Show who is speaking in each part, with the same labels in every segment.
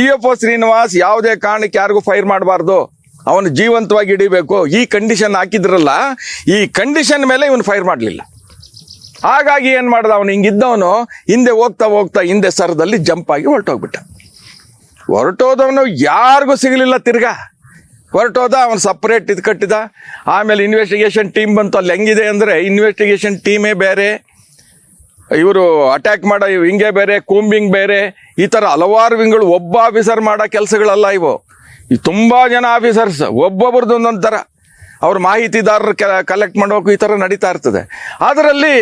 Speaker 1: D F O Srinivas ಯಾವುದೇ ಕಾರಣಕ್ಕೆ ಯಾರಿಗೂ ಫೈರ್ ಮಾಡಬಾರ್ದು. ಅವನು ಜೀವಂತವಾಗಿ ಹಿಡಿಬೇಕು. ಈ ಕಂಡೀಷನ್ ಹಾಕಿದ್ರಲ್ಲ, ಈ ಕಂಡೀಷನ್ ಮೇಲೆ ಇವನು ಫೈರ್ ಮಾಡಲಿಲ್ಲ. ಹಾಗಾಗಿ ಏನು ಮಾಡ್ದ ಅವನು? ಹಿಂಗಿದ್ದವನು ಹಿಂದೆ ಹೋಗ್ತಾ ಹೋಗ್ತಾ ಹಿಂದೆ ಸರದಲ್ಲಿ ಜಂಪ್ ಆಗಿ ಹೊರಟೋಗ್ಬಿಟ್ಟ. ಹೊರಟೋದವನು ಯಾರಿಗೂ ಸಿಗಲಿಲ್ಲ ತಿರ್ಗಾ. ಹೊರಟೋದ, ಅವನು ಸಪ್ರೇಟ್ ಇದು ಕಟ್ಟಿದ. ಆಮೇಲೆ ಇನ್ವೆಸ್ಟಿಗೇಷನ್ ಟೀಮ್ ಬಂತು. ಅಲ್ಲಿ ಹೆಂಗಿದೆ ಅಂದರೆ ಇನ್ವೆಸ್ಟಿಗೇಷನ್ ಟೀಮೇ ಬೇರೆ. ಇವರು ಅಟ್ಯಾಕ್ ಮಾಡೋ ವಿಂಗೆ ಬೇರೆ, ಕೂಂಬಿಂಗ್ ಬೇರೆ, ಈ ಥರ ಹಲವಾರು ವಿಂಗ್ಗಳು ಒಬ್ಬ ಆಫೀಸರ್ ಮಾಡೋ ಕೆಲಸಗಳಲ್ಲ ಇವು. ಈ ತುಂಬ ಜನ ಆಫೀಸರ್ಸ್ ಒಬ್ಬೊಬ್ರದ್ದು ಒಂದೊಂದು ಥರ ಅವ್ರ ಮಾಹಿತಿದಾರರು ಕಲೆಕ್ಟ್ ಮಾಡೋಕು ಈ ಥರ ನಡೀತಾ ಇರ್ತದೆ. ಅದರಲ್ಲಿ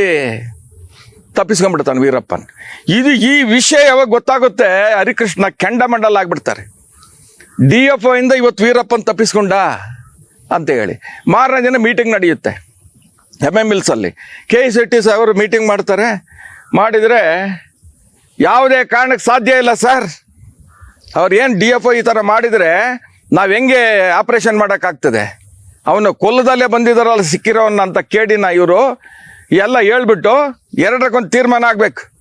Speaker 1: ತಪ್ಪಿಸ್ಕೊಂಡ್ಬಿಡ್ತಾನೆ ವೀರಪ್ಪನ್. ಇದು ಈ ವಿಷಯ ಯಾವಾಗ ಗೊತ್ತಾಗುತ್ತೆ, ಹರಿಕೃಷ್ಣ ಕೆಂಡಮಂಡಲ್ ಆಗ್ಬಿಡ್ತಾರೆ. ಡಿ ಎಫ್ ಇಂದ ಇವತ್ತು ವೀರಪ್ಪನ್ ತಪ್ಪಿಸ್ಕೊಂಡ ಅಂತ ಹೇಳಿ. ಮಾರನೇ ದಿನ ಮೀಟಿಂಗ್ ನಡೆಯುತ್ತೆ. ಎಂ ಎಂ ಅಲ್ಲಿ. ಕೆ ಸಿ ಟಿ ಅವರು ಮೀಟಿಂಗ್ ಮಾಡ್ತಾರೆ. ಮಾಡಿದರೆ ಯಾವುದೇ ಕಾರಣಕ್ಕೆ ಸಾಧ್ಯ ಇಲ್ಲ ಸರ್ ಅವ್ರು ಏನು ಡಿ ಎಫ್ ಈ ಥರ ಮಾಡಿದರೆ ನಾವು ಹೆಂಗೆ ಆಪ್ರೇಷನ್ ಮಾಡೋಕ್ಕಾಗ್ತದೆ? ಅವನು ಕೊಲ್ಲದಲ್ಲೇ ಬಂದಿದ್ದಾರಲ್ಲ ಸಿಕ್ಕಿರೋನ್ನ ಅಂತ ನಾ ಇವರು. ಎಲ್ಲ ಹೇಳ್ಬಿಟ್ಟು ಎರಡಕ್ಕೊಂದು ತೀರ್ಮಾನ ಆಗಬೇಕು.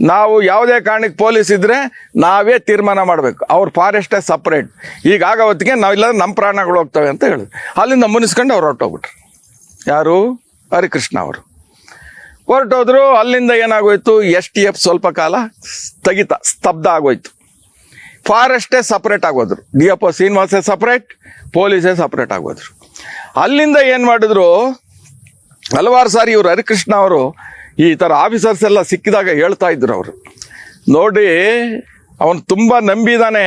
Speaker 1: ನಾವು ಯಾವುದೇ ಕಾರಣಕ್ಕೆ ಪೊಲೀಸ್ ಇದ್ದರೆ ನಾವೇ ತೀರ್ಮಾನ ಮಾಡಬೇಕು. ಅವ್ರ ಫಾರೆಸ್ಟೇ ಸಪ್ರೇಟ್ ಈಗ ಆಗೋ ಹೊತ್ತಿಗೆ ನಾವಿಲ್ಲ ನಮ್ಮ ಪ್ರಾಣಗಳು ಹೋಗ್ತವೆ ಅಂತ ಹೇಳಿದ್ರು ಅಲ್ಲಿಂದ ಮುನಿಸ್ಕೊಂಡು ಅವ್ರು ಹೊರಟೋಗ್ಬಿಟ್ರು. ಯಾರು? ಹರಿಕೃಷ್ಣ ಅವರು. ಹೊರಟೋದ್ರು, ಅಲ್ಲಿಂದ ಏನಾಗೋಯ್ತು ಎಸ್ ಟಿ ಎಫ್ ಸ್ವಲ್ಪ ಕಾಲ ಸ್ಥಗಿತ, ಸ್ತಬ್ಧ ಆಗೋಯ್ತು. ಫಾರೆಸ್ಟೇ ಸಪ್ರೇಟ್ ಆಗೋದ್ರು. ಡಿ ಎಫ್ ಒ ಶ್ರೀನಿವಾಸೇ ಸಪ್ರೇಟ್, ಪೊಲೀಸೇ ಸಪ್ರೇಟ್ ಆಗೋದ್ರು. ಅಲ್ಲಿಂದ ಏನು ಮಾಡಿದ್ರು, ಹಲವಾರು ಸಾರಿ ಇವರು ಹರಿಕೃಷ್ಣ ಅವರು ಈ ಥರ ಆಫೀಸರ್ಸ್ ಎಲ್ಲ ಸಿಕ್ಕಿದಾಗ ಹೇಳ್ತಾ ಇದ್ರು ಅವರು. ನೋಡಿ, ಅವನು ತುಂಬ ನಂಬಿದಾನೆ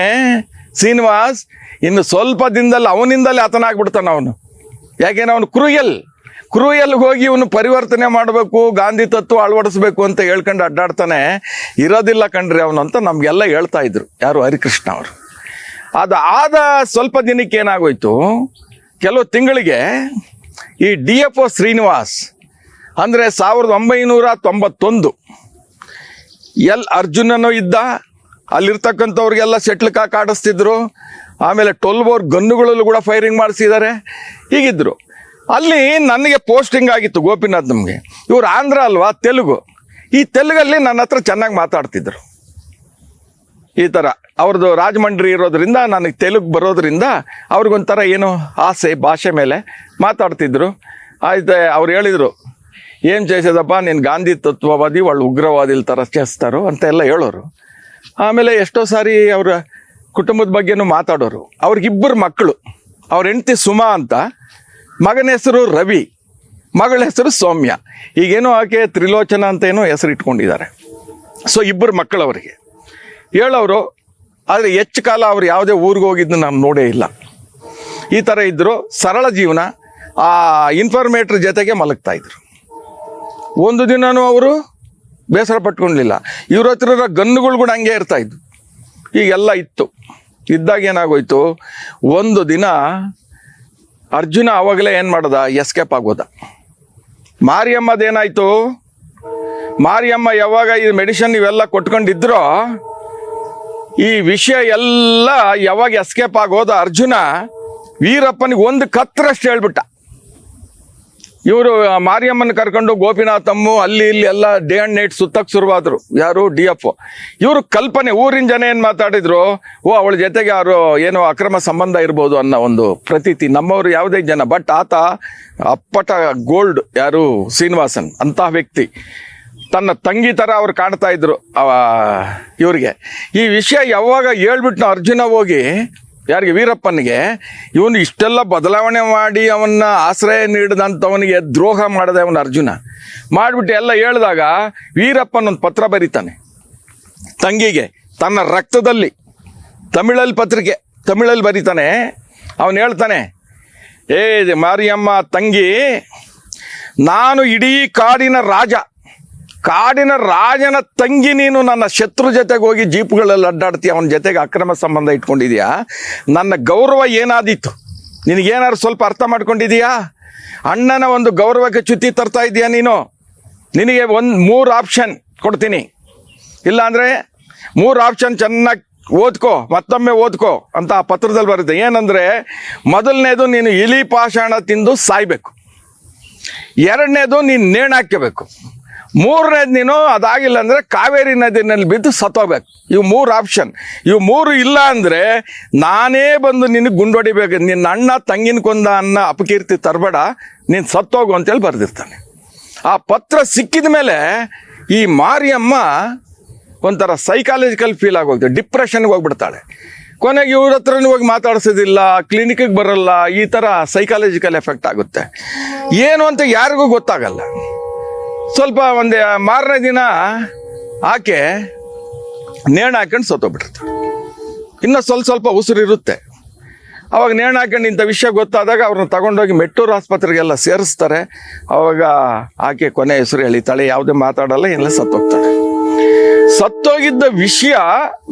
Speaker 1: ಶ್ರೀನಿವಾಸ್. ಇನ್ನು ಸ್ವಲ್ಪ ದಿನದಲ್ಲಿ ಅವನಿಂದಲೇ ಆತನಾಗ್ಬಿಡ್ತಾನೆ ಅವನು. ಯಾಕೆಂದ್ರೆ ಅವನು ಕ್ರೂಯಲ್. ಕ್ರೂಯಲ್ಗೆ ಹೋಗಿ ಇವನು ಪರಿವರ್ತನೆ ಮಾಡಬೇಕು, ಗಾಂಧಿ ತತ್ವ ಅಳವಡಿಸ್ಬೇಕು ಅಂತ ಹೇಳ್ಕೊಂಡು ಅಡ್ಡಾಡ್ತಾನೆ, ಇರೋದಿಲ್ಲ ಕಣ್ರಿ ಅವನು ಅಂತ ನಮಗೆಲ್ಲ ಹೇಳ್ತಾ ಇದ್ರು. ಯಾರು ಹರಿಕೃಷ್ಣ ಅವರು. ಅದು ಆದ ಸ್ವಲ್ಪ ದಿನಕ್ಕೆ ಏನಾಗೋಯ್ತು, ಕೆಲವು ತಿಂಗಳಿಗೆ ಈ ಡಿ ಎಫ್ ಒ ಶ್ರೀನಿವಾಸ್, ಅಂದರೆ ಸಾವಿರದ ಒಂಬೈನೂರ ತೊಂಬತ್ತೊಂದು, ಎಲ್ ಅರ್ಜುನನು ಇದ್ದ, ಅಲ್ಲಿರ್ತಕ್ಕಂಥವ್ರಿಗೆಲ್ಲ ಸೆಟ್ಲ್ ಕಾಕ್ ಆಡಿಸ್ತಿದ್ರು, ಆಮೇಲೆ ಟ್ವೆಲ್ ಬೋರ್ ಗನ್ನುಗಳಲ್ಲೂ ಕೂಡ ಫೈರಿಂಗ್ ಮಾಡಿಸಿದ್ದಾರೆ, ಹೀಗಿದ್ರು. ಅಲ್ಲಿ ನನಗೆ ಪೋಸ್ಟಿಂಗ್ ಆಗಿತ್ತು ಗೋಪಿನಾಥ್ ನಮಗೆ. ಇವರು ಆಂಧ್ರ ಅಲ್ವಾ? ತೆಲುಗು. ಈ ತೆಲುಗಲ್ಲಿ ನನ್ನ ಹತ್ರ ಚೆನ್ನಾಗಿ ಮಾತಾಡ್ತಿದ್ರು. ಈ ಥರ ಅವ್ರದ್ದು ರಾಜಮಂಡ್ರಿ ಇರೋದ್ರಿಂದ, ನನಗೆ ತೆಲುಗು ಬರೋದ್ರಿಂದ ಅವ್ರಿಗೊಂಥರ ಏನು ಆಸೆ, ಭಾಷೆ ಮೇಲೆ ಮಾತಾಡ್ತಿದ್ರು. ಆಯ್ತು, ಅವ್ರು ಹೇಳಿದರು, ಏನು ಜಯಿಸೋದಪ್ಪ ನೀನು ಗಾಂಧಿ ತತ್ವವಾದಿ, ಒಳ್ಳೆ ಉಗ್ರವಾದಿಲ್ ಥರ ಚೇಸ್ತಾರೋ ಅಂತೆಲ್ಲ ಹೇಳೋರು. ಆಮೇಲೆ ಎಷ್ಟೋ ಸಾರಿ ಅವರ ಕುಟುಂಬದ ಬಗ್ಗೆನೂ ಮಾತಾಡೋರು. ಅವ್ರಿಗಿಬ್ಬರು ಮಕ್ಕಳು ಅವ್ರ ಹೆಂಡತಿ ಸುಮಾ ಅಂತ. ಮಗನ ಹೆಸರು ರವಿ, ಮಗಳ ಹೆಸರು ಸೌಮ್ಯ. ಈಗೇನೋ ಆಕೆ ತ್ರಿಲೋಚನ ಅಂತ ಏನೋ ಹೆಸರು ಇಟ್ಕೊಂಡಿದ್ದಾರೆ. ಸೊ ಇಬ್ಬರು ಮಕ್ಕಳವರಿಗೆ. ಹೇಳೋರು, ಆದರೆ ಹೆಚ್ಚು ಕಾಲ ಅವ್ರು ಯಾವುದೇ ಊರಿಗೆ ಹೋಗಿದ್ದು ನಾನು ನೋಡೇ ಇಲ್ಲ. ಈ ಥರ ಇದ್ದರು, ಸರಳ ಜೀವನ, ಆ ಇನ್ಫಾರ್ಮೇಟ್ರ್ ಜೊತೆಗೆ ಮಲಗ್ತಾ ಇದ್ರು ಒಂದು ದಿನವೂ ಅವರು ಬೇಸರ ಪಟ್ಕೊಂಡಿಲ್ಲ. ಇವ್ರ ಹತ್ರ ಗನ್ನುಗಳು ಕೂಡ ಹಂಗೆ ಇರ್ತಾ ಇದ್ವು. ಈಗೆಲ್ಲ ಇತ್ತು. ಇದ್ದಾಗ ಏನಾಗೋಯ್ತು, ಒಂದು ದಿನ ಅರ್ಜುನ ಅವಾಗಲೇ ಏನು ಮಾಡ್ದ? ಎಸ್ಕೇಪ್ ಆಗೋದ. ಮಾರಿಯಮ್ಮದೇನಾಯ್ತು ಮಾರಿಯಮ್ಮ ಯಾವಾಗ ಈ ಮೆಡಿಸಿನ್ ಇವೆಲ್ಲ ಕೊಟ್ಕೊಂಡಿದ್ರೋ, ಈ ವಿಷಯ ಎಲ್ಲ ಯಾವಾಗ ಎಸ್ಕೇಪ್ ಆಗೋದ ಅರ್ಜುನ, ವೀರಪ್ಪನಿಗೆ ಒಂದು ಕತ್ರಷ್ಟು ಹೇಳ್ಬಿಟ್ಟ. ಇವರು ಮಾರಿಯಮ್ಮನ ಕರ್ಕೊಂಡು ಗೋಪಿನಾಥಮ್ಮು, ಅಲ್ಲಿ ಇಲ್ಲಿ ಎಲ್ಲ ಡೇ ಅಂಡ್ ನೈಟ್ ಸುತ್ತಕ್ಕೆ ಶುರುವಾದ್ರು. ಯಾರು? D F. ಇವರು ಕಲ್ಪನೆ, ಊರಿನ ಜನ ಏನು ಮಾತಾಡಿದ್ರು? ಓ, ಅವಳ ಜೊತೆಗೆ ಯಾರು, ಏನೋ ಅಕ್ರಮ ಸಂಬಂಧ ಇರ್ಬೋದು ಅನ್ನೋ ಒಂದು ಪ್ರತೀತಿ. ನಮ್ಮವರು ಯಾವುದೇ ಜನ ಬಟ್ ಆತ ಅಪ್ಪಟ ಗೋಲ್ಡ್ ಯಾರು? ಶ್ರೀನಿವಾಸನ್ ಅಂತಹ ವ್ಯಕ್ತಿ. ತನ್ನ ತಂಗಿ ಥರ ಅವ್ರು ಕಾಣ್ತಾ ಇದ್ರು ಇವ್ರಿಗೆ. ಈ ವಿಷಯ ಯಾವಾಗ ಹೇಳ್ಬಿಟ್ಟು ಅರ್ಜುನ ಹೋಗಿ ಯಾರಿಗೆ? ವೀರಪ್ಪನಿಗೆ. ಇವನು ಇಷ್ಟೆಲ್ಲ ಬದಲಾವಣೆ ಮಾಡಿ ಅವನ್ನ ಆಶ್ರಯ ನೀಡಿದಂಥವನಿಗೆ ದ್ರೋಹ ಮಾಡಿದೆ ಅವನ ಅರ್ಜುನ. ಮಾಡಿಬಿಟ್ಟು ಎಲ್ಲ ಹೇಳಿದಾಗ ವೀರಪ್ಪನ ಒಂದು ಪತ್ರ ಬರೀತಾನೆ. ತಂಗಿಗೆ, ತನ್ನ ರಕ್ತದಲ್ಲಿ, ತಮಿಳಲ್ಲಿ ಪತ್ರಿಕೆ, ತಮಿಳಲ್ಲಿ ಬರೀತಾನೆ. ಅವನು ಹೇಳ್ತಾನೆ, ಏ ಮಾರಿಯಮ್ಮ, ತಂಗಿ, ನಾನು ಇಡೀ ಕಾಡಿನ ರಾಜ. ಕಾಡಿನ ರಾಜನ ತಂಗಿ ನೀನು ನನ್ನ ಶತ್ರು ಜೊತೆಗೆ ಹೋಗಿ ಜೀಪ್ಗಳಲ್ಲಿ ಅಡ್ಡಾಡ್ತೀಯ ಅವನ ಜೊತೆಗೆ ಅಕ್ರಮ ಸಂಬಂಧ ಇಟ್ಕೊಂಡಿದೀಯಾ? ನನ್ನ ಗೌರವ ಏನಾದೀತು? ನಿನಗೇನಾದ್ರು ಸ್ವಲ್ಪ ಅರ್ಥ ಮಾಡ್ಕೊಂಡಿದೀಯಾ? ಅಣ್ಣನ ಒಂದು ಗೌರವಕ್ಕೆ ಚ್ಯುತಿ ತರ್ತಾ ಇದೀಯಾ ನೀನು? ನಿನಗೆ ಒಂದು ಮೂರು ಆಪ್ಷನ್ ಕೊಡ್ತೀನಿ. ಇಲ್ಲಾಂದರೆ ಮೂರು ಆಪ್ಷನ್ ಚೆನ್ನಾಗಿ ಓದ್ಕೋ, ಮತ್ತೊಮ್ಮೆ ಓದ್ಕೋ ಅಂತ ಆ ಪತ್ರದಲ್ಲಿ ಬರುತ್ತೆ. ಏನಂದರೆ ಮೊದಲನೇದು ನೀನು ಇಲಿ ಪಾಷಾಣ ತಿಂದು ಸಾಯ್ಬೇಕು. ಎರಡನೇದು ನೀನು ನೇಣು ಮೂರನೇದು ನೀನು ಅದಾಗಿಲ್ಲ ಅಂದರೆ ಕಾವೇರಿ ನದಿನಲ್ಲಿ ಬಿದ್ದು ಸತ್ತೋಗ್ಬೇಕು. ಇವು ಮೂರು ಆಪ್ಷನ್ ಇವು ಮೂರು ಇಲ್ಲ ಅಂದರೆ ನಾನೇ ಬಂದು ನಿನಗೆ ಗುಂಡೊಡಿಬೇಕು. ನಿನ್ನ ಅಣ್ಣ ತಂಗಿನ ಕೊಂದ ಅನ್ನ ಅಪಕೀರ್ತಿ ತರಬೇಡ. ನೀನು ಸತ್ತೋಗು ಅಂತೇಳಿ ಬರೆದಿರ್ತಾನೆ. ಆ ಪತ್ರ ಸಿಕ್ಕಿದ ಮೇಲೆ ಈ ಮಾರಿಯಮ್ಮ ಒಂಥರ ಸೈಕಾಲಜಿಕಲ್ ಫೀಲ್ ಆಗೋಗ್ತದೆ. ಡಿಪ್ರೆಷನ್ಗೆ ಹೋಗ್ಬಿಡ್ತಾಳೆ. ಕೊನೆಗೆ ಇವ್ರ ಹತ್ರನೂ ಹೋಗಿ ಮಾತಾಡ್ಸೋದಿಲ್ಲ ಕ್ಲಿನಿಕ್ಗೆ ಬರಲ್ಲ, ಈ ಥರ ಸೈಕಾಲಜಿಕಲ್ ಎಫೆಕ್ಟ್ ಆಗುತ್ತೆ. ಏನು ಅಂತ ಯಾರಿಗೂ ಗೊತ್ತಾಗಲ್ಲ. ಸ್ವಲ್ಪ ಒಂದು ಮಾರನೇ ದಿನ ಆಕೆ ನೇಣ ಹಾಕೊಂಡು ಸತ್ತೋಗ್ಬಿಟ್ಟಿರ್ತಾಳೆ. ಇನ್ನು ಸ್ವಲ್ಪ ಸ್ವಲ್ಪ ಉಸಿರು ಇರುತ್ತೆ. ಅವಾಗ ನೇಣು ಹಾಕೊಂಡು ಇಂಥ ವಿಷಯ ಗೊತ್ತಾದಾಗ ಅವ್ರನ್ನ ತಗೊಂಡೋಗಿ ಮೆಟ್ಟೂರು ಆಸ್ಪತ್ರೆಗೆಲ್ಲ ಸೇರಿಸ್ತಾರೆ. ಅವಾಗ ಆಕೆ ಕೊನೆ ಹೆಸರು ಹೇಳಿತಾಳೆ ಯಾವುದೇ ಮಾತಾಡಲ್ಲ, ಎಲ್ಲ ಸತ್ತೋಗ್ತಾಳೆ. ಸತ್ತೋಗಿದ್ದ ವಿಷಯ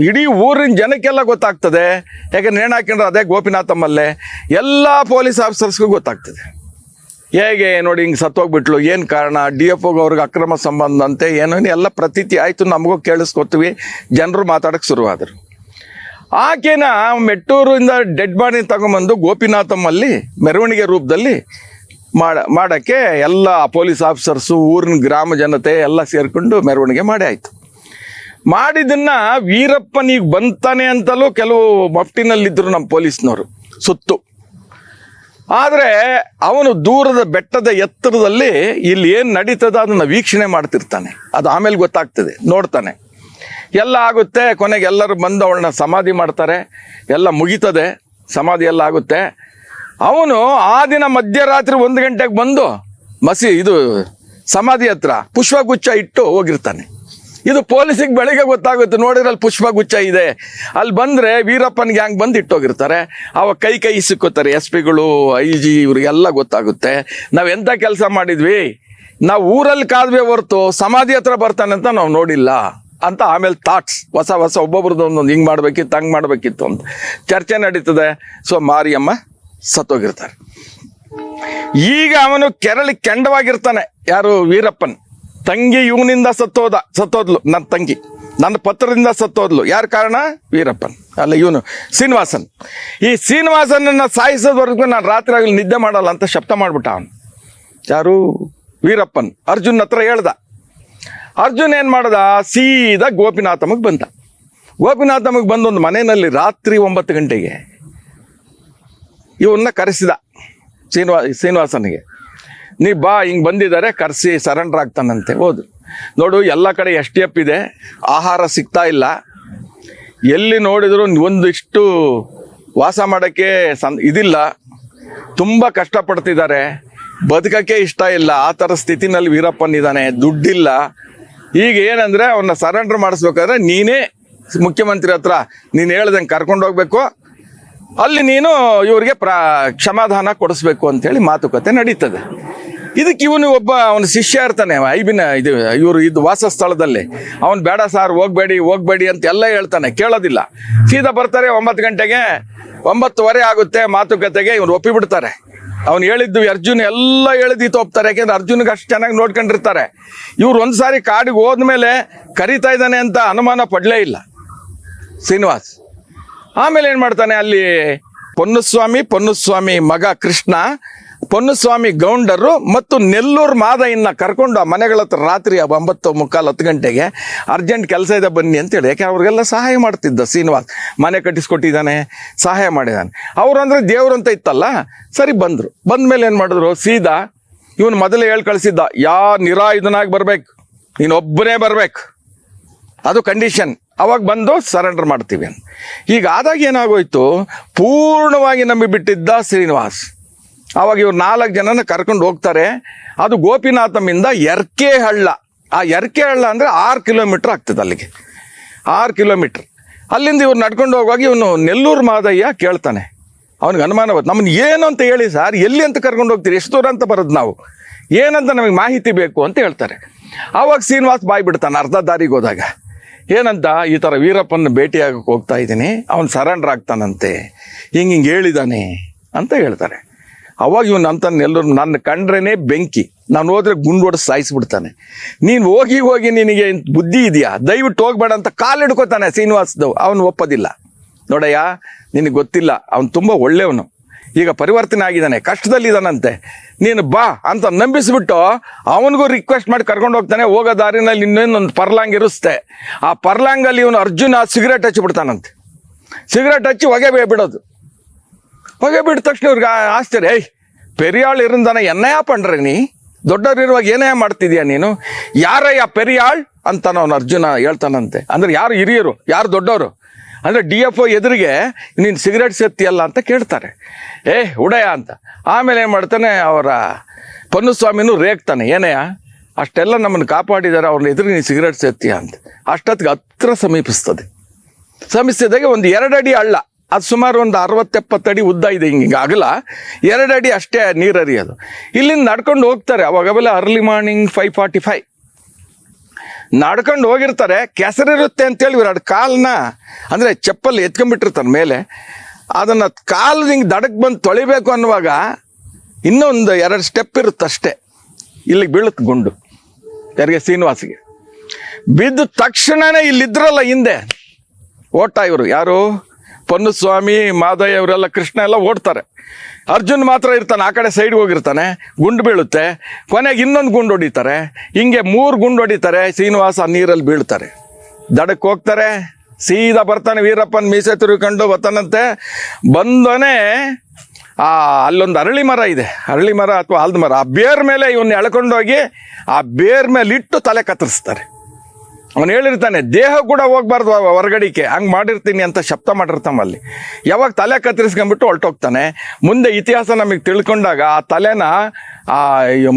Speaker 1: ಇಡೀ ಊರಿನ ಜನಕ್ಕೆಲ್ಲ ಗೊತ್ತಾಗ್ತದೆ. ಯಾಕೆ ನೇಣ ಹಾಕೊಂಡ್ರೆ ಅದೇ ಗೋಪಿನಾಥಮ್ಮಲ್ಲೇ? ಎಲ್ಲ ಪೊಲೀಸ್ ಆಫೀಸರ್ಸ್ಗೂ ಗೊತ್ತಾಗ್ತದೆ. ಹೇಗೆ ನೋಡಿ ಹಿಂಗೆ ಸತ್ತೋಗ್ಬಿಟ್ಲು? ಏನು ಕಾರಣ? ಡಿ ಎಫ್ ಅವ್ರಿಗೆ ಅಕ್ರಮ ಸಂಬಂಧ ಅಂತೆ ಏನೋ ಎಲ್ಲ ಪ್ರತೀತಿ ಆಯಿತು, ನಮಗೂ ಕೇಳಿಸ್ಕೊತೀವಿ. ಜನರು ಮಾತಾಡೋಕ್ಕೆ ಶುರುವಾದರು. ಆಕೆನ ಮೆಟ್ಟೂರಿಂದ ಡೆಡ್ ಬಾಡಿ ತಗೊಂಬಂದು ಗೋಪಿನಾಥಮ್ಮಲ್ಲಿ ಮೆರವಣಿಗೆ ರೂಪದಲ್ಲಿ ಮಾಡ, ಮಾಡೋಕ್ಕೆ ಎಲ್ಲ ಪೊಲೀಸ್ ಆಫೀಸರ್ಸು, ಊರಿನ ಗ್ರಾಮ ಜನತೆ ಎಲ್ಲ ಸೇರಿಕೊಂಡು ಮೆರವಣಿಗೆ ಮಾಡಿ ಆಯಿತು. ಮಾಡಿದ್ದನ್ನ ವೀರಪ್ಪನಿಗೆ ಬಂತಾನೆ ಅಂತಲೂ ಕೆಲವು ಮಫ್ಟಿನಲ್ಲಿದ್ದರು ನಮ್ಮ ಪೊಲೀಸ್ನವರು, ಸುತ್ತು. ಆದರೆ ಅವನು ದೂರದ ಬೆಟ್ಟದ ಎತ್ತರದಲ್ಲಿ ಇಲ್ಲಿ ಏನು ನಡೀತದ ಅದನ್ನು ವೀಕ್ಷಣೆ ಮಾಡ್ತಿರ್ತಾನೆ. ಅದು ಆಮೇಲೆ ಗೊತ್ತಾಗ್ತದೆ. ನೋಡ್ತಾನೆ. ಎಲ್ಲ ಆಗುತ್ತೆ, ಕೊನೆಗೆ ಎಲ್ಲರೂ ಬಂದು ಅವಳನ್ನ ಸಮಾಧಿ ಮಾಡ್ತಾರೆ. ಎಲ್ಲ ಮುಗೀತದೆ, ಸಮಾಧಿ ಎಲ್ಲ ಆಗುತ್ತೆ. ಅವನು ಆ ದಿನ ಮಧ್ಯರಾತ್ರಿ ಒಂದು ಗಂಟೆಗೆ ಬಂದು ಮಸಿ ಇದು ಸಮಾಧಿ ಹತ್ರ ಪುಷ್ಪಗುಚ್ಛ ಇಟ್ಟು ಹೋಗಿರ್ತಾನೆ. ಇದು ಪೊಲೀಸಿಗೆ ಬೆಳಿಗ್ಗೆ ಗೊತ್ತಾಗುತ್ತೆ ನೋಡಿದ್ರೆ ಅಲ್ಲಿ ಪುಷ್ಪಗುಚ್ಛ ಇದೆ. ಅಲ್ಲಿ ಬಂದರೆ ವೀರಪ್ಪನ ಗ್ಯಾಂಗ್ ಬಂದು ಇಟ್ಟೋಗಿರ್ತಾರೆ. ಅವಾಗ ಕೈ ಕೈ ಸಿಕ್ಕೋತಾರೆ ಎಸ್ ಪಿಗಳು ಐ ಜಿ ಇವ್ರಿಗೆಲ್ಲ ಗೊತ್ತಾಗುತ್ತೆ. ನಾವು ಎಂಥ ಕೆಲಸ ಮಾಡಿದ್ವಿ? ನಾವು ಊರಲ್ಲಿ ಕಾದ್ವಿ ಹೊರತು ಸಮಾಧಿ ಹತ್ರ ಬರ್ತಾನೆ ಅಂತ ನಾವು ನೋಡಿಲ್ಲ. ಅಂತ ಆಮೇಲೆ ಥಾಟ್ಸ್ ಹೊಸ ಹೊಸ ಒಬ್ಬೊಬ್ರದ್ದು ಒಂದೊಂದು ಹಿಂಗೆ ಮಾಡಬೇಕಿತ್ತು, ಹಂಗೆ ಮಾಡಬೇಕಿತ್ತು ಅಂತ. ಚರ್ಚೆ ನಡೀತದೆ. ಸೊ ಮಾರಿಯಮ್ಮ ಸತ್ತೋಗಿರ್ತಾರೆ. ಈಗ ಅವನು ಕೆರಳಿ ಕೆಂಡವಾಗಿರ್ತಾನೆ, ಯಾರು ವೀರಪ್ಪನ್. ತಂಗಿ ಇವನಿಂದ ಸತ್ತೋದ, ಸತ್ತೋದ್ಲು ನನ್ನ ತಂಗಿ. ನನ್ನ ಪತ್ರದಿಂದ ಸತ್ತೋದ್ಲು. ಯಾರ ಕಾರಣ? ವೀರಪ್ಪನ್. ಅಲ್ಲ, ಇವನು ಶ್ರೀನಿವಾಸನ್. ಈ ಶ್ರೀನಿವಾಸನನ್ನ ಸಾಯಿಸೋದ್ವರೆಗೂ ನಾನು ರಾತ್ರಿ ಆಗಲಿ ನಿದ್ದೆ ಮಾಡಲ್ಲ ಅಂತ ಶಬ್ದ ಮಾಡ್ಬಿಟ್ಟ ಅವನು. ಯಾರು? ವೀರಪ್ಪನ್. ಅರ್ಜುನ್ ಹತ್ರ ಹೇಳ್ದ. ಅರ್ಜುನ್ ಏನು ಮಾಡ್ದ? ಸೀದಾ ಗೋಪಿನಾಥಮಗೆ ಬಂದ. ಗೋಪಿನಾಥಮಗೆ ಬಂದು ಒಂದು ಮನೆಯಲ್ಲಿ ರಾತ್ರಿ ಒಂಬತ್ತು ಗಂಟೆಗೆ ಇವನ್ನ ಕರೆಸಿದ ಶ್ರೀನಿವಾ, ಶ್ರೀನಿವಾಸನಿಗೆ. ನೀ ಬಾ, ಹಿಂಗೆ ಬಂದಿದ್ದಾರೆ ಕರೆಸಿ ಸರೆಂಡರ್ ಆಗ್ತಾನಂತೆ. ಹೋದ್ರು. ನೋಡು, ಎಲ್ಲ ಕಡೆ ಎಸ್ ಟಿ ಎಫ್ ಇದೆ, ಆಹಾರ ಸಿಗ್ತಾ ಇಲ್ಲ. ಎಲ್ಲಿ ನೋಡಿದ್ರು ಒಂದಿಷ್ಟು ವಾಸ ಮಾಡೋಕ್ಕೆ ಸಂ, ಇದಿಲ್ಲ. ತುಂಬ ಕಷ್ಟಪಡ್ತಿದ್ದಾರೆ. ಬದುಕಕ್ಕೆ ಇಷ್ಟ ಇಲ್ಲ. ಆ ಥರ ಸ್ಥಿತಿನಲ್ಲಿ ವೀರಪ್ಪನಿದ್ದಾನೆ ದುಡ್ಡಿಲ್ಲ. ಈಗ ಏನಂದರೆ ಅವನ್ನ ಸರೆಂಡರ್ ಮಾಡಿಸ್ಬೇಕಾದ್ರೆ ನೀನೇ ಮುಖ್ಯಮಂತ್ರಿ ಹತ್ರ ನೀನು ಹೇಳ್ದಂಗೆ ಕರ್ಕೊಂಡು ಹೋಗ್ಬೇಕು. ಅಲ್ಲಿ ನೀನು ಇವರಿಗೆ ಪ್ರ, ಕ್ಷಮಾದಾನ ಕೊಡಿಸ್ಬೇಕು ಅಂತೇಳಿ ಮಾತುಕತೆ ನಡೀತದೆ. ಇದಕ್ಕೆ ಇವನು ಒಬ್ಬ ಅವನ ಶಿಷ್ಯ ಇರ್ತಾನೆ, ಐಬಿನ ಇದು, ಇವರು ಇದು ವಾಸಸ್ಥಳದಲ್ಲಿ. ಅವನು ಬೇಡ ಸಾರ್, ಹೋಗ್ಬೇಡಿ ಹೋಗ್ಬೇಡಿ ಅಂತ ಎಲ್ಲ ಹೇಳ್ತಾನೆ, ಕೇಳೋದಿಲ್ಲ. ಸೀದಾ ಬರ್ತಾರೆ, ಒಂಬತ್ತು ಗಂಟೆಗೆ, ಒಂಬತ್ತುವರೆ ಆಗುತ್ತೆ, ಮಾತುಕತೆಗೆ ಇವ್ರು ಒಪ್ಪಿಬಿಡ್ತಾರೆ. ಅವ್ನು ಹೇಳಿದ್ದು ಅರ್ಜುನ್ ಎಲ್ಲ ಹೇಳಿದ್ದು ಒಪ್ತಾರೆ ಯಾಕೆಂದ್ರೆ ಅರ್ಜುನ್ಗೆ ಅಷ್ಟು ಚೆನ್ನಾಗಿ ನೋಡ್ಕೊಂಡಿರ್ತಾರೆ. ಇವ್ರು ಒಂದು ಸಾರಿ ಕಾಡಿಗೆ ಹೋದ್ಮೇಲೆ ಕರಿತಾ ಇದ್ದಾನೆ ಅಂತ ಅನುಮಾನ ಪಡಲೇ ಇಲ್ಲ. ಶ್ರೀನಿವಾಸ್. ಆಮೇಲೆ ಏನು ಮಾಡ್ತಾನೆ ಅಲ್ಲಿ, ಪೊನ್ನುಸ್ವಾಮಿ ಪೊನ್ನುಸ್ವಾಮಿ ಮಗ ಕೃಷ್ಣ ಪೊನ್ನುಸ್ವಾಮಿ ಗೌಂಡರು ಮತ್ತು ನೆಲ್ಲೂರು ಮಾದಯ್ಯನ ಕರ್ಕೊಂಡು ಆ ಮನೆಗಳ ಹತ್ರ ರಾತ್ರಿ ಒಂಬತ್ತು ಮುಕ್ಕಾಲು ಹತ್ತು ಗಂಟೆಗೆ ಅರ್ಜೆಂಟ್ ಕೆಲಸ ಇದೆ ಬನ್ನಿ ಅಂತೇಳಿ. ಯಾಕೆ ಅವ್ರಿಗೆಲ್ಲ ಸಹಾಯ ಮಾಡ್ತಿದ್ದ ಶ್ರೀನಿವಾಸ್? ಮನೆ ಕಟ್ಟಿಸ್ಕೊಟ್ಟಿದ್ದಾನೆ, ಸಹಾಯ ಮಾಡಿದ್ದಾನೆ ಅವರು ಅಂದರೆ ದೇವ್ರು ಅಂತ ಇತ್ತಲ್ಲ? ಸರಿ ಬಂದರು. ಬಂದ ಮೇಲೆ ಏನು ಮಾಡಿದ್ರು? ಸೀದಾ ಇವನು ಮೊದಲೇ ಹೇಳಿ ಕಳಿಸಿದ್ದ, ಯಾ ನಿರಾಯುಧನಾಗಿ ಬರಬೇಕು ನೀನು ಒಬ್ಬನೇ ಬರಬೇಕು. ಅದು ಕಂಡೀಷನ್ ಅವಾಗ ಬಂದು ಸರೆಂಡರ್ ಮಾಡ್ತೀವಿ ಈಗ ಆದಾಗ ಏನಾಗೋಯ್ತು? ಪೂರ್ಣವಾಗಿ ನಂಬಿಬಿಟ್ಟಿದ್ದ ಶ್ರೀನಿವಾಸ್. ಅವಾಗ ಇವ್ರು ನಾಲ್ಕು ಜನನ ಕರ್ಕೊಂಡು ಹೋಗ್ತಾರೆ. ಅದು ಗೋಪಿನಾಥಮಿಂದ ಎರ್ಕೆ ಹಳ್ಳ ಆ ಎರ್ಕೆ ಹಳ್ಳ ಅಂದರೆ ಆರು ಕಿಲೋಮೀಟ್ರ್ ಆಗ್ತದೆ ಅಲ್ಲಿಗೆ. ಆರು ಕಿಲೋಮೀಟ್ರ್. ಅಲ್ಲಿಂದ ಇವ್ರು ನಡ್ಕೊಂಡು ಹೋಗುವಾಗ ಇವನು ನೆಲ್ಲೂರು ಮಾದಯ್ಯ ಕೇಳ್ತಾನೆ. ಅವ್ನಿಗೆ ಅನುಮಾನ ಬರುತ್ತೆ ನಮ್ಮನ್ನು ಏನು ಅಂತ ಹೇಳಿ ಸರ್, ಎಲ್ಲಿ ಅಂತ ಕರ್ಕೊಂಡು ಹೋಗ್ತೀರಿ? ಎಷ್ಟು ದೂರ ಅಂತ ಬರೋದು ನಾವು. ಏನಂತ ನಮಗೆ ಮಾಹಿತಿ ಬೇಕು ಅಂತ ಹೇಳ್ತಾರೆ. ಆವಾಗ ಶ್ರೀನಿವಾಸ್ ಬಾಯ್ ಬಿಡ್ತಾನೆ ಅರ್ಧ ದಾರಿಗೆ ಹೋದಾಗ. ಏನಂತ, ಈ ಥರ ವೀರಪ್ಪನ ಭೇಟಿಯಾಗಕ್ಕೆ ಹೋಗ್ತಾ ಇದ್ದೀನಿ. ಅವನು ಸರೆಂಡರ್ ಆಗ್ತಾನಂತೆ ಹಿಂಗೆ ಹಿಂಗೆ ಹೇಳಿದಾನೆ ಅಂತ ಹೇಳ್ತಾರೆ. ಅವಾಗ ಇವನು ಅಂತನ್ ಎಲ್ಲರೂ ನನ್ನ ಕಂಡ್ರೇನೆ ಬೆಂಕಿ. ನಾನು ಹೋದ್ರೆ ಗುಂಡು ಹೊಡೆದು ಸಾಯಿಸ್ಬಿಡ್ತಾನೆ. ನೀನು ಹೋಗಿ ಹೋಗಿ ನಿನಗೆ ಬುದ್ಧಿ ಇದೆಯಾ? ದಯವಿಟ್ಟು ಹೋಗ್ಬೇಡ ಅಂತ ಕಾಲು ಹಿಡ್ಕೋತಾನೆ ಶ್ರೀನಿವಾಸ್ದವ್ ಅವನು ಒಪ್ಪೋದಿಲ್ಲ. ನೋಡಯ್ಯ, ನಿನಗೆ ಗೊತ್ತಿಲ್ಲ. ಅವನು ತುಂಬ ಒಳ್ಳೆಯವನು. ಈಗ ಪರಿವರ್ತನೆ ಆಗಿದ್ದಾನೆ. ಕಷ್ಟದಲ್ಲಿದ್ದಾನಂತೆ ನೀನು ಬಾ ಅಂತ ನಂಬಿಸಿಬಿಟ್ಟು ಅವನಿಗೂ ರಿಕ್ವೆಸ್ಟ್ ಮಾಡಿ ಕರ್ಕೊಂಡು ಹೋಗ್ತಾನೆ. ಹೋಗೋ ದಾರಿನಲ್ಲಿ ಇನ್ನೊಂದು ಪರ್ಲಾಂಗ್ ಇರುಸ್ತೆ. ಆ ಪರ್ಲಾಂಗಲ್ಲಿ ಇವನು ಅರ್ಜುನ ಸಿಗರೇಟ್ ಹಚ್ಚಿಬಿಡ್ತಾನಂತೆ. ಸಿಗರೇಟ್ ಹಚ್ಚಿ ಹೊಗೆ ಬಿಡೋದು ಹೊಗೆ ಬಿಟ್ಟ ತಕ್ಷಣ ಇವ್ರಿಗೆ ಆಶ್ಚರ್ಯ. ಏಯ್, ಪೆರಿಯಾಳ್ ಇರಂದನ ಎನ್ನಯ್ಯ ಪಂಡ್ರೆ ನೀ? ದೊಡ್ಡವರಿರುವಾಗ ಏನೇ ಮಾಡ್ತಿದ್ಯಾ ನೀನು? ಯಾರಯ್ಯ ಪೆರಿಯಾಳ್ ಅಂತ ಅವನು ಅರ್ಜುನ ಹೇಳ್ತಾನಂತೆ. ಅಂದ್ರೆ ಯಾರು ಹಿರಿಯರು, ಯಾರು ದೊಡ್ಡವರು? ಅಂದ್ರೆ ಡಿ ಎಫ್ ಒ ಎದುರಿಗೆ ನೀನು ಸಿಗರೇಟ್ ಸೇರ್ತಿಯಲ್ಲ ಅಂತ ಕೇಳ್ತಾರೆ. ಏ ಉಡಯ ಅಂತ. ಆಮೇಲೆ ಏನು ಮಾಡ್ತಾನೆ, ಅವರ ಪೊನ್ನುಸ್ವಾಮಿನೂ ರೇಗ್ತಾನೆ. ಏನಯ್ಯ ಅಷ್ಟೆಲ್ಲ ನಮ್ಮನ್ನು ಕಾಪಾಡಿದ್ದಾರೆ ಅವ್ರನ್ನ ಎದುರಿಗೆ ನೀನು ಸಿಗರೇಟ್ ಸೇರ್ತೀಯ ಅಂತ. ಅಷ್ಟೊತ್ತಿಗೆ ಹತ್ರ ಸಮೀಪಿಸ್ತದೆ. ಸಮೀಪಿಸಿದಾಗ ಒಂದು ಎರಡಡಿ ಅಡಿ ಹಳ್ಳ. ಅದು ಸುಮಾರು ಒಂದು ಅರವತ್ತೆಪ್ಪತ್ತು ಅಡಿ ಉದ್ದ ಇದೆ ಹಿಂಗೆ ಹಿಂಗೆ ಅಗಲ. ಎರಡು ಅಡಿ ಅಷ್ಟೇ ನೀರು ಹರಿಯೋದು ಇಲ್ಲಿಂದ ನಡ್ಕೊಂಡು ಹೋಗ್ತಾರೆ ಅವಾಗವೆಲ್ಲ early morning five forty five ನಡ್ಕೊಂಡು ಹೋಗಿರ್ತಾರೆ, ಕೆಸರಿರುತ್ತೆ ಅಂತೇಳಿ ಇವ್ರು ಎರಡು ಕಾಲನ್ನ ಅಂದರೆ ಚಪ್ಪಲ್ ಎತ್ಕೊಂಡ್ಬಿಟ್ಟಿರ್ತಾರೆ ಮೇಲೆ. ಅದನ್ನು ಕಾಲು ಹಿಂಗೆ ದಡಕ್ಕೆ ಬಂದು ತೊಳಿಬೇಕು ಅನ್ನುವಾಗ ಇನ್ನೊಂದು ಎರಡು ಸ್ಟೆಪ್ ಇರುತ್ತೆ ಅಷ್ಟೇ ಇಲ್ಲಿಗೆ ಬೀಳುತ್ತೆ ಗುಂಡು. ಯಾರಿಗೆ? ಶ್ರೀನಿವಾಸಿಗೆ. ಬಿದ್ದ ತಕ್ಷಣನೇ ಇಲ್ಲಿದ್ರಲ್ಲ ಹಿಂದೆ. ಓಟ ಇವರು. ಯಾರು? ಪೊನ್ನುಸ್ವಾಮಿ, ಮಾದಯ್ಯ ಇವರೆಲ್ಲ ಕೃಷ್ಣ ಎಲ್ಲ ಓಡ್ತಾರೆ. ಅರ್ಜುನ್ ಮಾತ್ರ ಇರ್ತಾನೆ, ಆ ಕಡೆ ಸೈಡ್ಗೆ ಹೋಗಿರ್ತಾನೆ, ಗುಂಡು ಬೀಳುತ್ತೆ. ಕೊನೆಗೆ ಇನ್ನೊಂದು ಗುಂಡು ಹೊಡಿತಾರೆ. ಹಿಂಗೆ ಮೂರು ಗುಂಡು ಹೊಡಿತಾರೆ, ಶ್ರೀನಿವಾಸ ನೀರಲ್ಲಿ ಬೀಳ್ತಾರೆ. ದಡಕ್ಕೆ ಹೋಗ್ತಾರೆ, ಸೀದಾ ಬರ್ತಾನೆ ವೀರಪ್ಪನ ಮೀಸೆ ತಿರುಗಿಕೊಂಡು ಬರ್ತಾನಂತೆ ಬಂದನೇ ಆ, ಅಲ್ಲೊಂದು ಅರಳಿ ಮರ ಇದೆ. ಅರಳಿ ಮರ ಅಥವಾ ಆಲ್ದ ಮರ. ಆ ಬೇರ್ ಮೇಲೆ ಇವನ್ನ ಎಳ್ಕೊಂಡೋಗಿ, ಆ ಬೇರ್ ಮೇಲೆ ಇಟ್ಟು ತಲೆ ಕತ್ತರಿಸ್ತಾರೆ. ಅವನು ಹೇಳಿರ್ತಾನೆ, ದೇಹ ಕೂಡ ಹೋಗ್ಬಾರ್ದು ಹೊರಗಡಿಕೆ ಹಂಗೆ ಮಾಡಿರ್ತೀನಿ ಅಂತ ಶಬ್ದ ಮಾಡಿರ್ತಾನೆ ಅಲ್ಲಿ ಯಾವಾಗ ತಲೆ ಕತ್ತರಿಸ್ಕೊಂಡ್ಬಿಟ್ಟು ಹೊರಟೋಗ್ತಾನೆ. ಮುಂದೆ ಇತಿಹಾಸ ನಮಗೆ ತಿಳ್ಕೊಂಡಾಗ ಆ ತಲೆನ, ಆ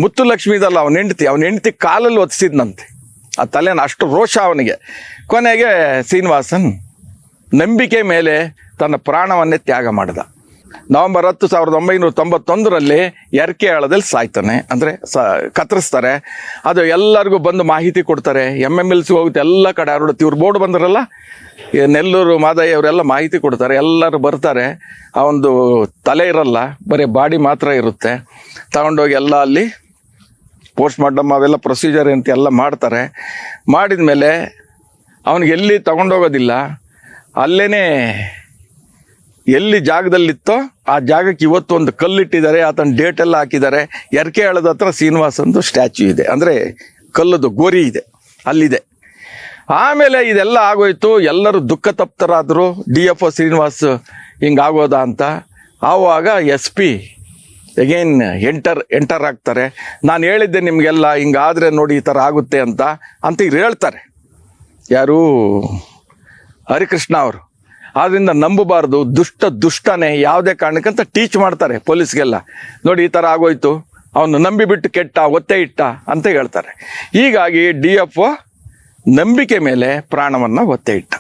Speaker 1: ಮುತ್ತು ಲಕ್ಷ್ಮೀದಲ್ಲ ಅವನ ಹೆಂಡತಿ ಅವನ ಹೆಂಡತಿ ಕಾಲಲ್ಲಿ ಒತ್ತಿಸಿದ್ನಂತೆ ಆ ತಲೆನ ಅಷ್ಟು ರೋಷ ಅವನಿಗೆ. ಕೊನೆಗೆ ಶ್ರೀನಿವಾಸನ್ ನಂಬಿಕೆ ಮೇಲೆ ತನ್ನ ಪ್ರಾಣವನ್ನೇ ತ್ಯಾಗ ಮಾಡಿದ. ನವೆಂಬರ್ ಹತ್ತು ಸಾವಿರದ ಒಂಬೈನೂರ ತೊಂಬತ್ತೊಂದರಲ್ಲಿ ಎರ್ಕೆ ಆಳದಲ್ಲಿ ಸಾಯ್ತಾನೆ. ಅಂದರೆ ಸ, ಕತ್ತರಿಸ್ತಾರೆ. ಅದು ಎಲ್ಲರಿಗೂ ಬಂದು ಮಾಹಿತಿ ಕೊಡ್ತಾರೆ. ಎಂ ಎಂ ಎಲ್ ಸಿ ಹೋಗುತ್ತೆ, ಎಲ್ಲ ಕಡೆ ಹರಡುತ್ತೆ ಇವ್ರು ಬೋರ್ಡ್ ಬಂದರಲ್ಲ ನೆಲ್ಲೂರು ಮಾದಯ್ಯ ಅವರೆಲ್ಲ ಮಾಹಿತಿ ಕೊಡ್ತಾರೆ. ಎಲ್ಲರೂ ಬರ್ತಾರೆ. ಆ ಒಂದು ತಲೆ ಇರಲ್ಲ, ಬರೀ ಬಾಡಿ ಮಾತ್ರ ಇರುತ್ತೆ. ತಗೊಂಡೋಗಿ ಎಲ್ಲ ಅಲ್ಲಿ ಪೋಸ್ಟ್ ಮಾರ್ಟಮ್ ಅವೆಲ್ಲ ಪ್ರೊಸೀಜರ್ ಅಂತ ಎಲ್ಲ ಮಾಡ್ತಾರೆ. ಮಾಡಿದ ಮೇಲೆ ಅವನಿಗೆ ಎಲ್ಲಿ ತಗೊಂಡೋಗೋದಿಲ್ಲ ಅಲ್ಲೇ ಎಲ್ಲಿ ಜಾಗದಲ್ಲಿತ್ತೋ ಆ ಜಾಗಕ್ಕೆ ಇವತ್ತು ಒಂದು ಕಲ್ಲಿಟ್ಟಿದ್ದಾರೆ, ಆತನ ಡೇಟ್ ಎಲ್ಲ ಹಾಕಿದ್ದಾರೆ. ಎರಕೆ ಹೇಳದ ಹತ್ರ ಶ್ರೀನಿವಾಸಂದು ಸ್ಟ್ಯಾಚ್ಯೂ ಇದೆ. ಅಂದರೆ ಕಲ್ಲದು ಗೋರಿ ಇದೆ, ಅಲ್ಲಿದೆ. ಆಮೇಲೆ ಇದೆಲ್ಲ ಆಗೋಯ್ತು, ಎಲ್ಲರೂ ದುಃಖ ತಪ್ತರಾದರು. ಡಿ ಎಫ್ ಒ ಶ್ರೀನಿವಾಸ್ ಹಿಂಗಾಗೋದಾ ಅಂತ. ಆವಾಗ S P again enter enter ಆಗ್ತಾರೆ. ನಾನು ಹೇಳಿದ್ದೆ ನಿಮಗೆಲ್ಲ ಹಿಂಗಾದರೆ ನೋಡಿ ಈ ಥರ ಆಗುತ್ತೆ ಅಂತ. ಅಂತ ಇವ್ರು ಹೇಳ್ತಾರೆ. ಯಾರು? ಹರಿಕೃಷ್ಣ ಅವರು. ಆದ್ರಿಂದ ನಂಬಬಾರ್ದು, ದುಷ್ಟ ದುಷ್ಟನೇ ಯಾವುದೇ ಕಾರಣಕ್ಕಂತ ಟೀಚ್ ಮಾಡ್ತಾರೆ ಪೊಲೀಸ್ಗೆಲ್ಲ. ನೋಡಿ ಈ ಥರ ಆಗೋಯ್ತು. ಅವನು ನಂಬಿಬಿಟ್ಟು ಕೆಟ್ಟ, ಒತ್ತೆ ಇಟ್ಟ ಅಂತ ಹೇಳ್ತಾರೆ. ಹೀಗಾಗಿ ಡಿ ಎಫ್ ನಂಬಿಕೆ ಮೇಲೆ ಪ್ರಾಣವನ್ನು ಒತ್ತೆ ಇಟ್ಟ.